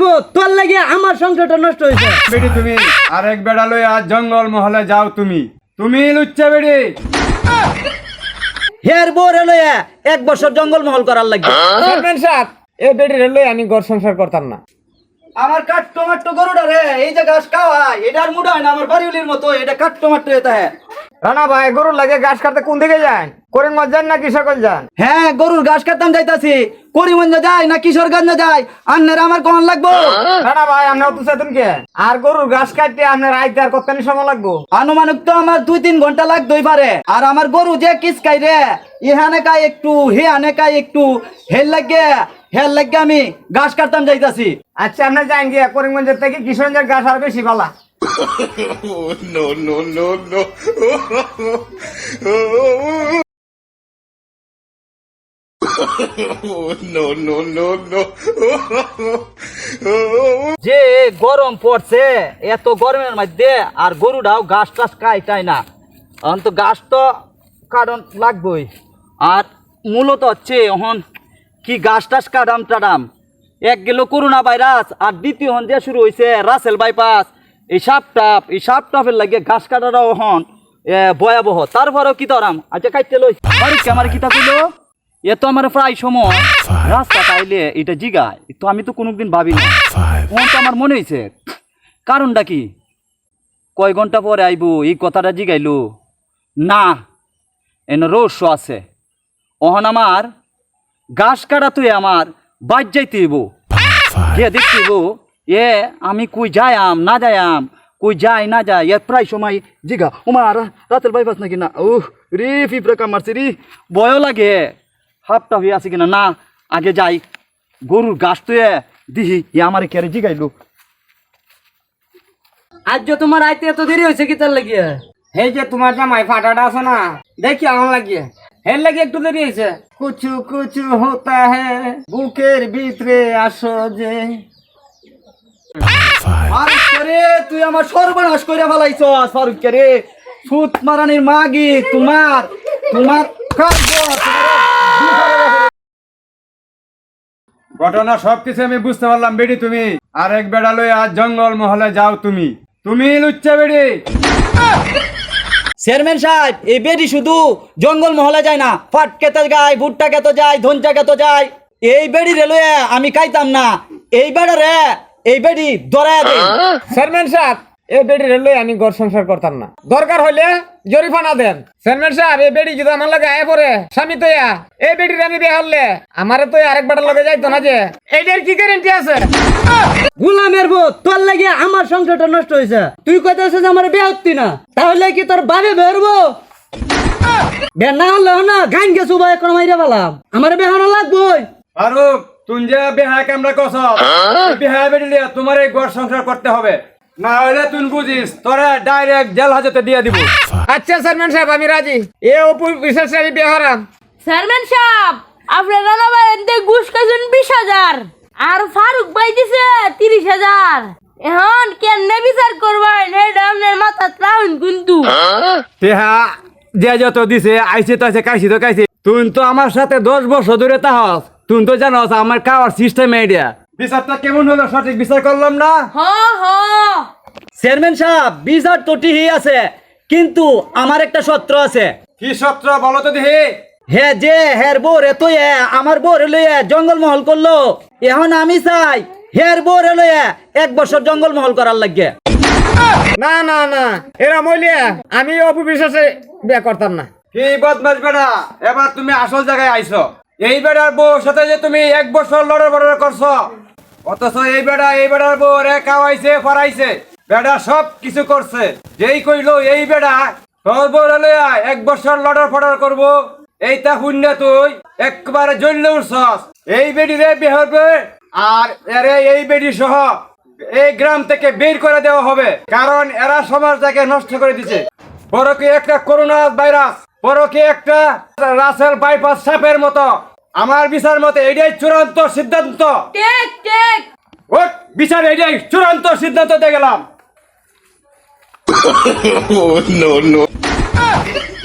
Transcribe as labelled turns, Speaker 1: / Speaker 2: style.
Speaker 1: মেরবো তোর লাগে আমার সংসারটা নষ্ট হয়েছে
Speaker 2: বেটি তুমি আরেক বেড়া লই আজ জঙ্গল মহলে যাও তুমি। তুমি লুচ্চা বেড়ি
Speaker 1: হের বোর এলো এক বছর জঙ্গল মহল করার লাগবে।
Speaker 3: চেয়ারম্যান সাহেব এই বেটি রেলওয়ে আমি ঘর সংসার করতাম না।
Speaker 1: আমার কাঠ টমাটো গরুটা রে এই যে ঘাস খাওয়া এটার মুড়া হয় না আমার বাড়িউলির মতো এটা কাঠ টমাটো এটা হ্যাঁ।
Speaker 3: রানা ভাই গরুর লাগে ঘাস কাটতে কোন দিকে যান? করিমগঞ্জ যান না কৃষকগঞ্জ যান?
Speaker 1: হ্যাঁ গরুর ঘাস কাটতাম যাইতাছি। করিমগঞ্জ যায় না কিশোরগঞ্জ যায় আন্নের আমার কখন লাগবো?
Speaker 3: রানা ভাই আপনি অত চেতন কে? আর গরুর ঘাস কাটতে আপনার আইতে আর কতখানি সময় লাগবো?
Speaker 1: আনুমানিক তো আমার দুই তিন ঘণ্টা লাগতেই পারে। আর আমার গরু যে কিসকাই রে ইহানে কাই একটু হে আনে কাই একটু হেল লাগে। হেল লাগে আমি ঘাস কাটতাম যাইতাছি।
Speaker 3: আচ্ছা আপনি যান গিয়ে করিমগঞ্জের থেকে কিশোরগঞ্জের ঘাস আর বেশি পালা।
Speaker 1: যে গরম পড়ছে এত গরমের মধ্যে আর গরুটাও ঘাস টাস খাইটাই না? এখন তো ঘাস তো কারণ লাগবই। আর মূলত হচ্ছে এখন কি গাছ টাস কাটাম টাডাম এক গেল করোনা ভাইরাস আর দ্বিতীয় হন যে শুরু হয়েছে রাসেল বাইপাস। এই সাপ টাপ এই সাপ টাপের লাগে ঘাস কাটাটাও হন ভয়াবহ। তারপরেও কি তরাম আচ্ছা কাটতে লই। আমার কিতা কইলো? এ তো আমার প্রায় সময়। রাস্তা পাইলে এটা জিগায়। তো আমি তো কোনোদিন ভাবি না ওর তো আমার মনে হয়েছে কারণটা কি? কয় ঘণ্টা পরে আইবো এই কথাটা জিগাইলো। না এন রহস্য আছে। ওহন আমার ঘাস কাটা তুই আমার বাদ যাইতে হইব। গিয়ে দেখতে হইব এ আমি কই যাই আম না যাই আম কই যাই না যাই এ প্রায় সময় জিগা ওমার রাতের বাইপাস নাকি না? উহ রে পিঁপড়া কামারছে রে। ভয়ও লাগে হাফটা হয়ে আছে কিনা না আগে যাই। গরুর গাছ তুই দিহি ই আমার কেরে জিগাইলো? আজ যে তোমার আইতে এত দেরি হয়েছে কি তার লাগিয়ে?
Speaker 3: হে যে তোমার জামাই ফাটাটা আছে না দেখি আমার লাগিয়ে। হের লাগে একটু দেরি হয়েছে। কুচু কুচু হতা হ্যাঁ বুকের ভিতরে আসো যে।
Speaker 1: ফারুক রে তুই আমার সর্বনাশ করে ফেলাইছ ফারুক রে। সুত মারানির মাগি তোমার তোমার
Speaker 2: ঘটনা সবকিছু আমি বুঝতে পারলাম বেড়ি তুমি। আরেক বেড়া লই আজ জঙ্গল মহলে যাও তুমি। তুমি লুচ্চা বেড়ি
Speaker 1: চেয়ারম্যান সাহেব এই বেডি শুধু জঙ্গল মহলে যায় না ফাট কেতে যায় ভুট্টা কেত যায় ধনচা কেত যায়। এই বেডি রেলওয়ে আমি খাইতাম না এই বেড়ারে এই বেডি দরায় দে
Speaker 3: চেয়ারম্যান সাহেব এই বেটি রেলওয়ে আমি ঘর সংসার করতাম না। দরকার হইলে জরিফানা দেন। চেয়ারম্যান সাহেব এই বেটি যদি আমার লাগে আয় পড়ে স্বামী তো ইয়া এই বেটির আমি বিয়ে হলে আমারে তো আরেক বেটার লগে যাইতো না যে। এইটার কি গ্যারেন্টি আছে?
Speaker 1: গুলামের বউ তোর লাগে আমার সংসারটা নষ্ট হয়েছে তুই কইতেছ যে আমার বিয়ে হচ্ছি না। তাহলে কি তোর বাবে বেরবো বে না হলে না গান গেছু ভাই এখন মাইরে পেলাম আমার বেহানো লাগবই।
Speaker 2: ফারুক তুই যে বেহায় কামরা কস বেহায় বেড়ি লিয়া তোমার এই ঘর সংসার করতে হবে। না হলে তুই বুঝিস তোরা ডাইরেক্ট জেল হাজতে দিয়ে দিব।
Speaker 3: আচ্ছা চেয়ারম্যান সাহেব আমি রাজি। এ অপু বিশ্বাসে আমি বিয়ে হারাম
Speaker 4: চেয়ারম্যান সাহেব আপনার রানা বাড়িতে ঘুষ খাইছেন বিশ হাজার আর ফারুক ভাই দিছে তিরিশ হাজার। এখন কেন বিচার করবেন? আপনার মাথা কিন্তু।
Speaker 2: তেহা যে যত দিছে আইছে তো আছে কাইছি তো কাইছি। তুই তো আমার সাথে দশ বছর ধরে তাহস। তুই তো জানোস আমার খাওয়ার সিস্টেম আইডিয়া বিচারটা কেমন হলো সঠিক বিচার করলাম না?
Speaker 1: চেয়ারম্যান সাহেব বিচার তো ঠিকই আছে কিন্তু আমার একটা সত্র আছে।
Speaker 2: কি সত্র বলো তো দেখি।
Speaker 1: হে যে হের বোর এত আমার বোর লইয়া জঙ্গল মহল করল। এখন আমি চাই হের বোর লইয়া এক বছর জঙ্গল মহল করার লাগে।
Speaker 3: না না না এরা মইলিয়া আমি অপু বিশ্বাসে বিয়ে করতাম না।
Speaker 2: কি বদমাস বেড়া এবার তুমি আসল জায়গায় আইছো। এই বেড়ার বউ সাথে যে তুমি এক বছর লড়ে বড় করছ অথচ এই বেড়া, এই বেড়ার বউ রে খাওয়াইছে, ফরাইছে। বেড়া সব কিছু করছে। যেই কইলো, এই বেড়া তোর এক বছর লড়র ফড়র করব। এইটা শূন্য তুই, একবারে জ্বললে উঠছস। এই বেডি রে বেহরবে আর এরে এই বেডি সহ এই গ্রাম থেকে বের করে দেওয়া হবে। কারণ এরা সমাজটাকে নষ্ট করে দিছে। বড় কি একটা করোনা ভাইরাস বড় কি একটা রাসেল বাইপাস সাপের মতো। আমার বিচার মতে এটাই চূড়ান্ত সিদ্ধান্ত। বিচার এটাই চূড়ান্ত সিদ্ধান্ত দেখলাম গেলাম